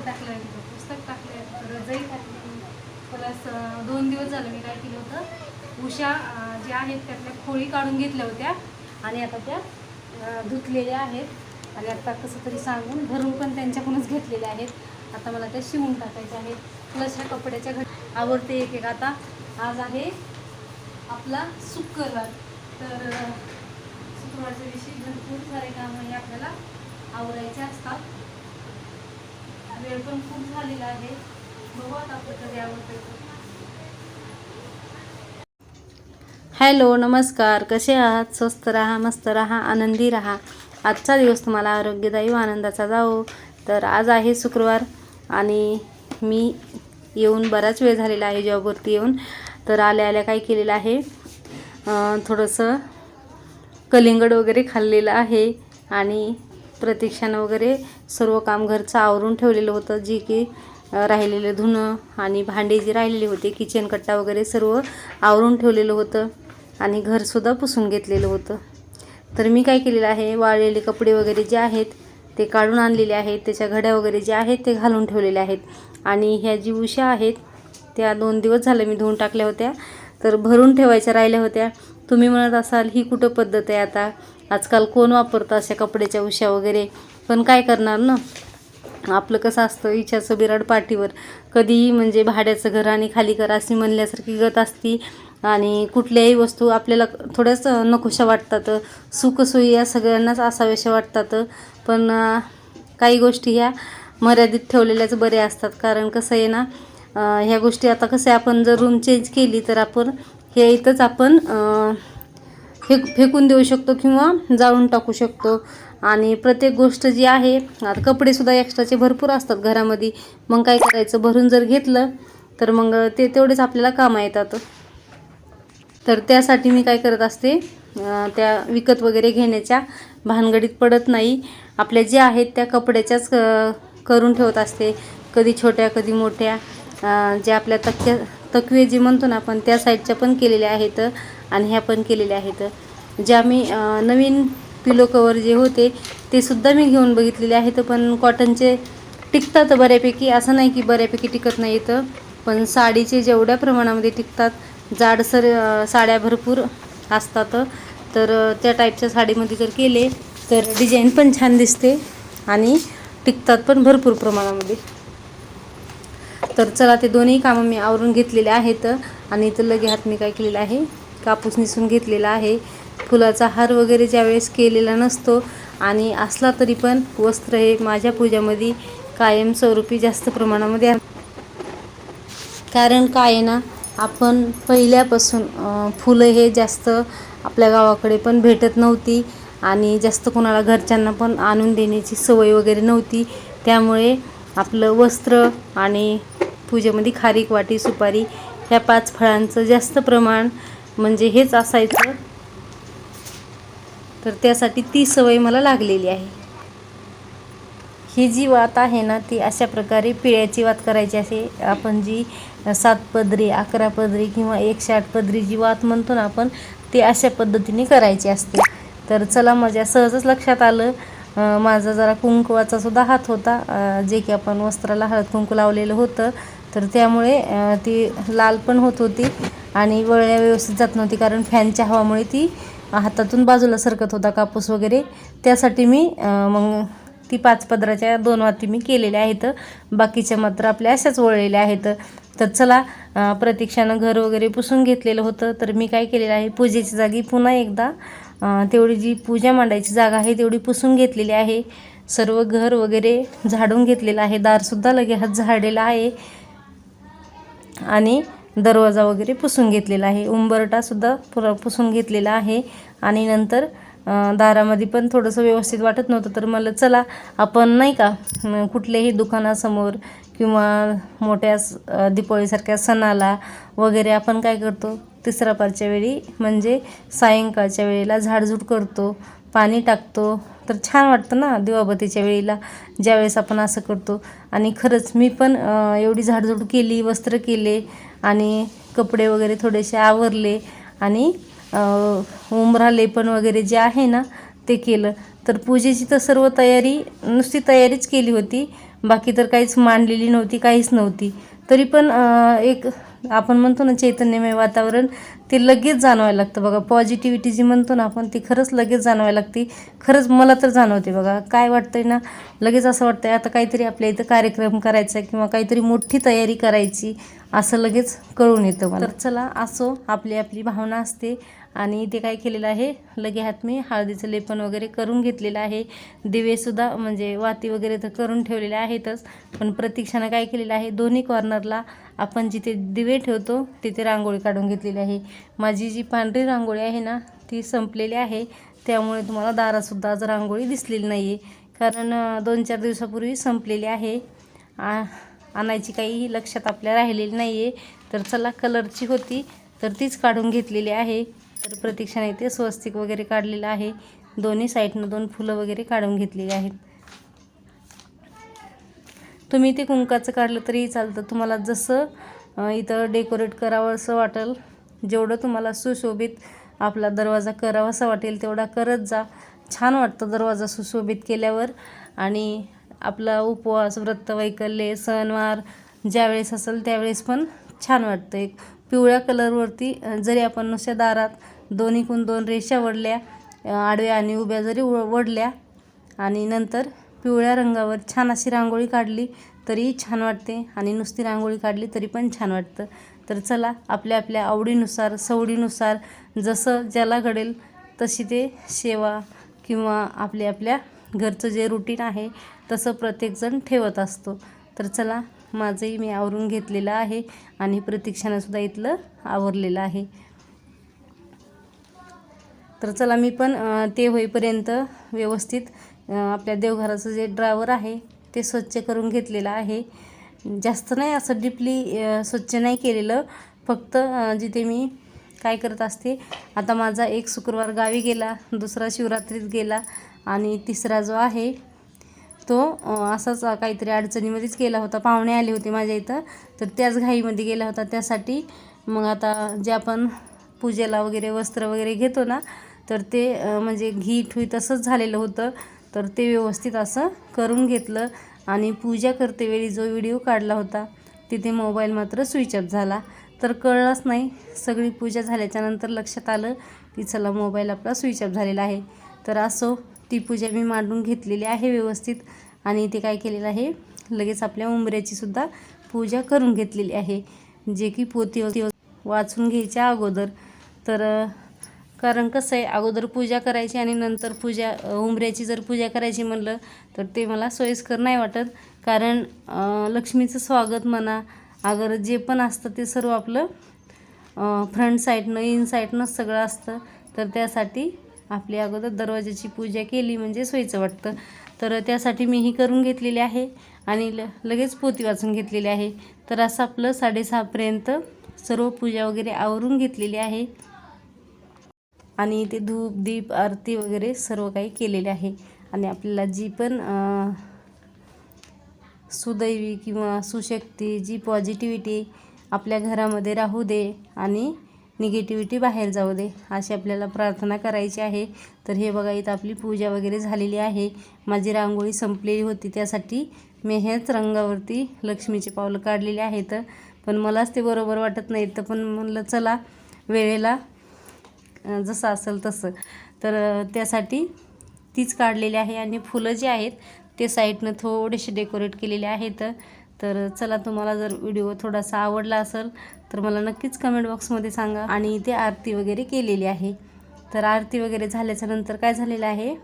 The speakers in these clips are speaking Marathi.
तिथे टाकलं तिथं पुस्तक टाकलं तिथं रजई टाकली प्लस दोन दिवस झालं मी काय केलं होतं उषा ज्या आहेत त्यातल्या खोळी काढून घेतल्या होत्या आणि आता त्या धुतलेल्या आहेत. आणि आता कसं तरी सांगून भरून पण त्यांच्याकडूनच घेतलेल्या आहेत. आता मला त्या शिवून टाकायच्या आहेत. प्लस ह्या कपड्याच्या घट आवडते एक एक आता. आज आहे आपला शुक्रवार. तर शुक्रवारच्या दिवशी भरपूर सारे कामं हे आपल्याला आवरायचे असतात. पण खूप झालेला आहे. बघू आता आपलं कधी हॅलो नमस्कार. कसे आहात? स्वस्त राहा मस्त राहा आनंदी राहा. आजचा दिवस तुम्हाला आरोग्यदायी व आनंदाचा जाओ तर आज आहे शुक्रवार आणि मी येऊन बराच वेळ झालेला आहे जॉबवरती येऊन. तर आल्या आल्या काय केलेलं आहे? थोडंसं कलिंगड वगैरे खाल्लेलं आहे आणि प्रतीक्षानं वगैरे सर्व काम घरचं आवरून ठेवलेलं होतं. जी की राहिलेलं धुणं आणि भांडी जी राहिलेली होती किचन कट्टा वगैरे सर्व आवरून ठेवलेलं होतं आणि घरसुद्धा पुसून घेतलेलं होतं. तर मी काय केलेलं आहे वाळलेले कपडे वगैरे जे आहेत ते काढून आणलेले आहेत त्याच्या घड्या वगैरे जे आहेत ते घालून ठेवलेले आहेत. आणि ह्या जी उशा आहेत त्या दोन दिवस झालं मी धुवून टाकल्या होत्या. तर भरून ठेवायच्या राहिल्या होत्या. तुम्ही म्हणत असाल ही कुठं पद्धत आहे आता? आजकाल कोण वापरतं अशा कपड्याच्या उशा वगैरे? पण काय करणार ना? आपलं कसं असतं इच्छाचं बिराड पाठीवर. कधीही म्हणजे भाड्याचं घर आणि खाली कर अशी म्हणल्यासारखी गत असती. आणि कुठल्याही वस्तू आपल्याला थोड्याच नकोशा वाटतात. सुखसोयी या सगळ्यांनाच असाव्याशा वाटतात. पण काही गोष्टी ह्या मर्यादित ठेवलेल्याच बऱ्या असतात. कारण कसं आहे ना ह्या गोष्टी आता कसं आहे आपण जर रूम चेंज केली तर आपण हे इथंच आपण फेक फेकून देऊ शकतो किंवा जाळून टाकू शकतो. आणि प्रत्येक गोष्ट जी आहे आता कपडेसुद्धा एक्स्ट्राचे भरपूर असतात घरामध्ये. मग काय करायचं? भरून जर घेतलं तर मग ते तेवढेच आपल्याला कामं येतात. तर त्यासाठी मी काय करत असते त्या विकत वगैरे घेण्याच्या भानगडीत पडत नाही. आपल्या ज्या आहेत त्या कपड्याच्याच करून ठेवत असते. कधी छोट्या कधी मोठ्या. ज्या आपल्या तक्क्या तकवे जे म्हणतो ना आपण त्या साईडच्या पण केलेल्या आहेत आणि ह्या पण केलेल्या आहेत. ज्या मी नवीन पिलो कवर जे होते ते सुद्धा मी घेऊन बघितलेले आहेत पण कॉटनचे टिकतात बऱ्यापैकी. असं नाही की बऱ्यापैकी टिकत नाही येतं पण साडीचे जेवढ्या प्रमाणामध्ये टिकतात जाडसर साड्या भरपूर असतात. तर त्या टाईपच्या साडीमध्ये जर केले तर डिझाईन पण छान दिसते आणि टिकतात पण भरपूर प्रमाणामध्ये. तर चला ते दोन्ही कामं मी आवरून घेतलेले आहेत आणि इथं लगे हात मी काय केलेलं आहे? कापूस निसून घेतलेला आहे. फुलाचा हार वगैरे ज्यावेळेस केलेला नसतो आणि असला तरी पण वस्त्र हे माझ्या पूजामध्ये कायमस्वरूपी जास्त प्रमाणामध्ये कारण काय आहे ना आपण पहिल्यापासून फुलं हे जास्त आपल्या गावाकडे पण भेटत नव्हती आणि जास्त कोणाला घरच्यांना पण आणून देण्याची सवय वगैरे नव्हती. त्यामुळे आपलं वस्त्र आणि पूजेमध्ये खारीक वाटी सुपारी ह्या पाच फळांचं जास्त प्रमाण म्हणजे हेच असायचं. तर त्यासाठी ती सवय मला लागलेली आहे. ही जी वात आहे ना ती अशा प्रकारे पिळ्याची वात करायची असे. आपण जी सात पदरी अकरा पदरी किंवा एकशे आठ पदरी जी वात म्हणतो ना आपण ती अशा पद्धतीने करायची असते. तर चला माझ्या सहजच लक्षात आलं. माझा जरा कुंकवाचा सुद्धा हात होता. जे की आपण वस्त्राला हळद कुंकू लावलेलं होतं. तर त्यामुळे ती लाल पण होत होती आणि वळ्या व्यवस्थित जात नव्हती कारण फॅनच्या हवामुळे ती हातातून बाजूला सरकत होता कापूस वगैरे. त्यासाठी मी मग ती पाच पदराच्या दोन वाती मी केलेल्या आहेत. बाकीच्या मात्र आपल्या अशाच वळलेल्या आहेत. तर चला प्रतीक्षानं घर वगैरे पुसून घेतलेलं होतं. तर मी काय केलेलं आहे पूजेची जागी पुन्हा एकदा तेवढी जी पूजा मांडायची जागा आहे तेवढी पुसून घेतलेली आहे. सर्व घर वगैरे झाडून घेतलेलं आहे. दारसुद्धा लगे हात झाडलेला आहे. आणि दरवाजा वगैरे पुसून घेतलेला आहे. उंबरटासुद्धा पुरा पुसून घेतलेला आहे. आणि नंतर दारामध्ये पण थोडंसं व्यवस्थित वाटत नव्हतं तर मला चला आपण नाही का कुठल्याही दुकानासमोर किंवा मोठ्या स- दीपावलीसारख्या सणाला वगैरे आपण काय करतो? तिसरा पारच्या वेळी म्हणजे सायंकाळच्या वेळेला झाडझूड करतो पाणी टाकतो तर छान वाटतं ना दिवाबतीच्या वेळेला ज्यावेळेस आपण असं करतो. आणि खरंच मी पण एवढी झाडझूड केली वस्त्र केले आणि कपडे वगैरे थोडेसे आवरले आणि अ, लेपन वगैरे जे आहे ना ते केलं. तर पूजेची तर सर्व तयारी नुसती तयारीच केली होती. बाकी तर काहीच मांडलेली नव्हती काहीच नव्हती. तरी पण एक आपण म्हणतो ना चैतन्यमय वातावरण ते लगेच जाणवायला लागतं बघा. पॉझिटिव्हिटी जी म्हणतो ना आपण ती खरंच लगेच जाणवायला लागते. खरंच मला तर जाणवते बघा. काय वाटतंय ना लगेच असं वाटतंय आता काहीतरी आपल्या इथं कार्यक्रम करायचा किंवा काहीतरी मोठी तयारी करायची असं लगेच कळून येतं मला. तर चला असो आपली आपली भावना असते आणि ते काय केलेलं आहे लगे हात मी हळदीचं लेपन वगैरे करून घेतलेलं आहे. दिवेसुद्धा म्हणजे वाती वगैरे तर करून ठेवलेले आहेतच पण प्रतीक्षानं काय केलेलं आहे दोन्ही कॉर्नरला आपण जिथे दिवे ठेवतो तिथे रांगोळी काढून घेतलेली आहे. माझी जी पांढरी रांगोळी आहे ना ती संपलेली आहे. त्यामुळे तुम्हाला दारासुद्धा आज रांगोळी दिसलेली नाही आहे कारण दोन चार दिवसापूर्वी संपलेली आहे. आ आणायची काही लक्षात आपल्या राहिलेली नाही आहे तर चला कलरची होती तर तीच काढून घेतलेली आहे. तर प्रतीक्षाने ते स्वस्तिक वगैरे काढलेलं आहे. दोन्ही साईडनं दोन फुलं वगैरे काढून घेतलेली आहेत. तुम्ही ते कुंकाचं काढलं तरीही चालतं. तुम्हाला जसं इथं डेकोरेट करावं असं वाटेल जेवढं तुम्हाला सुशोभित आपला दरवाजा करावासा वाटेल तेवढा करत जा. छान वाटतं दरवाजा सुशोभित केल्यावर. आणि आपला उपवास व्रत वैकल्य सणवार ज्यावेळेस असेल त्यावेळेस पण छान वाटतं. एक पिवळ्या कलरवरती जरी आपण नुसत्या दारात दोन्हीकून दोन रेषा वडल्या आडव्या आणि उभ्या जरी वडल्या आणि नंतर पिवळ्या रंगावर छान अशी रांगोळी काढली तरी छान वाटते. आणि नुसती रांगोळी काढली तरी पण छान वाटतं. तर चला आपल्या आपल्या आवडीनुसार सवडीनुसार जसं ज्याला घडेल तशी ते सेवा किंवा आपल्या आपल्या घरचं जे रुटीन आहे तसं प्रत्येकजण ठेवत असतो. तर चला माझंही मी आवरून घेतलेलं आहे आणि प्रतीक्षानंसुद्धा इथलं आवरलेलं आहे. तर चला मी पण ते होईपर्यंत व्यवस्थित आपल्या देवघराचं जे ड्रायवर आहे ते स्वच्छ करून घेतलेलं आहे. जास्त नाही असं डीपली स्वच्छ नाही केलेलं. फक्त जिथे मी काय करत असते आता माझा एक शुक्रवार गावी गेला दुसरा शिवरात्रीत गेला आणि तिसरा जो आहे तो असाच काहीतरी अडचणीमध्येच गेला होता. पाहुणे आले होते माझ्या इथं तर त्याच घाईमध्ये गेला होता. त्यासाठी मग आता जे आपण पूजेला वगैरे वस्त्र वगैरे घेतो ना तर ते म्हणजे घी ठुई तसंच झालेलं होतं. तर ते व्यवस्थित असं करून घेतलं आणि पूजा करतेवेळी जो व्हिडिओ काढला होता तिथे मोबाईल मात्र स्विच ऑफ झाला. तर कळलंच नाही सगळी पूजा झाल्याच्यानंतर लक्षात आलं की चला मोबाईल आपला स्विच ऑफ झालेला आहे. तर असो ती पूजा मी मांडून घेतलेली आहे व्यवस्थित आणि ते काय केलेलं आहे लगेच आपल्या उंबऱ्याचीसुद्धा पूजा करून घेतलेली आहे जे की पोती वाचून घ्यायच्या अगोदर. तर कारण कसं आहे अगोदर पूजा करायची आणि नंतर पूजा उंबऱ्याची जर पूजा करायची म्हणलं तर ते मला सोयीस्कर नाही वाटत. कारण लक्ष्मीचं स्वागत म्हणा अगर जे पण असतं ते सर्व आपलं फ्रंट साईडनं इन साईडनंच सगळं असतं. तर त्यासाठी आपली अगोदर दरवाजाची पूजा केली म्हणजे सोयीचं वाटतं. तर त्यासाठी मी ही करून घेतलेली आहे आणि ल लगेच पोती वाचून घेतलेली आहे. तर असं आपलं साडेसहापर्यंत सर्व पूजा वगैरे आवरून घेतलेली आहे. आणि ते धूप दीप आरती वगैरे सर्व काही केलेले आहे. आणि आपल्याला जी पण सुदैवी किंवा सुशक्ती जी पॉझिटिव्हिटी आपल्या घरामध्ये राहू दे आणि निगेटिव्हिटी बाहेर जाऊ दे अशी आपल्याला प्रार्थना करायची आहे. तर हे बघा इथं आपली पूजा वगैरे झालेली आहे. माझी रांगोळी संपलेली होती त्यासाठी मी हेच रंगावरती लक्ष्मीचे पावलं काढलेले आहेत. पण मलाच ते बरोबर वाटत नाही तर पण म्हणलं चला वेळेला जसं असेल तसं. तर त्यासाठी तीच काढलेली आहे आणि फुलं जी आहेत ते साईडनं थोडेसे डेकोरेट केलेले आहेत. तर चला तुम्हाला जर व्हिडिओ थोडासा आवडला असेल तर मला नक्कीच कमेंट बॉक्समध्ये सांगा. आणि इथे आरती वगैरे केलेली आहे. तर आरती वगैरे झाल्याच्यानंतर काय झालेलं आहे?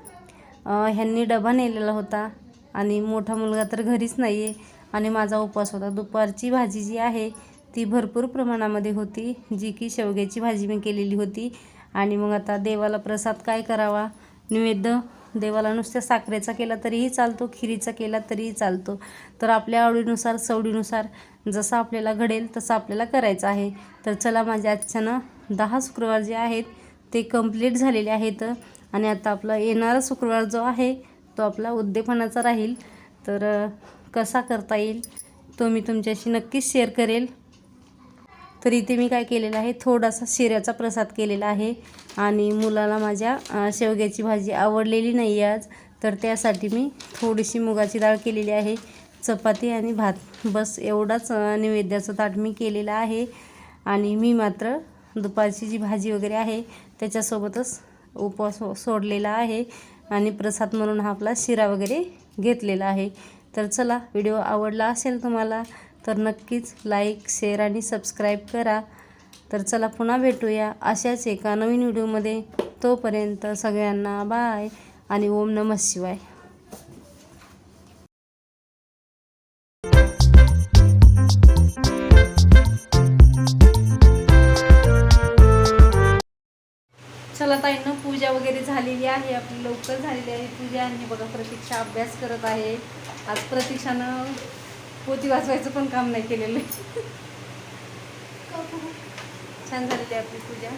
ह्यांनी डबा नेलेला होता आणि मोठा मुलगा तर घरीच नाही आहे आणि माझा उपवास होता. दुपारची भाजी जी आहे ती भरपूर प्रमाणामध्ये होती जी की शेवग्याची भाजी मी केलेली होती. आणि मग आता देवाला प्रसाद काय करावा? नैवेद्य. देवाला नुसत्या साखरेचा केला तरीही चालतो खिरीचा केला तरीही चालतो. तर आपल्या आवडीनुसार सवडीनुसार जसं आपल्याला घडेल तसं आपल्याला करायचं आहे. तर चला माझ्या आजच्यानं दहा शुक्रवार जे आहेत ते कंप्लीट झालेले आहेत. आणि आता आपला येणारा शुक्रवार जो आहे तो आपला उद्दीपनाचा राहील. तर कसा करता येईल तो मी तुमच्याशी नक्कीच शेअर करेल. तर इथे मी काय केलेलं आहे थोडासा शिऱ्याचा प्रसाद केलेला आहे. आणि मुलाला माझ्या शेवग्याची भाजी आवडलेली नाही आहे आज तर त्यासाठी मी थोडीशी मुगाची डाळ केलेली आहे चपाती आणि भात. बस एवढाच नैवेद्याचं ताट मी केलेलं आहे. आणि मी मात्र दुपारची जी भाजी वगैरे आहे त्याच्यासोबतच उपवास हो, सोडलेला आहे. आणि प्रसाद म्हणून हा आपला शिरा वगैरे घेतलेला आहे. तर चला व्हिडिओ आवडला असेल तुम्हाला तर नक्कीच लाईक शेअर आणि सबस्क्राईब करा. तर चला पुन्हा भेटूया अशाच एका नवीन व्हिडिओमध्ये तोपर्यंत सगळ्यांना बाय आणि ओम नमः शिवाय. चला ताईंनो पूजा वगैरे झालेली आहे. आपली लवकर झालेली आहे पूजा. आणि बघा प्रतीक्षा अभ्यास करत आहे. आज प्रतीक्षानं पोती वाचवायचं पण काम नाही केलेलं. छान झालेली आपली पूजा.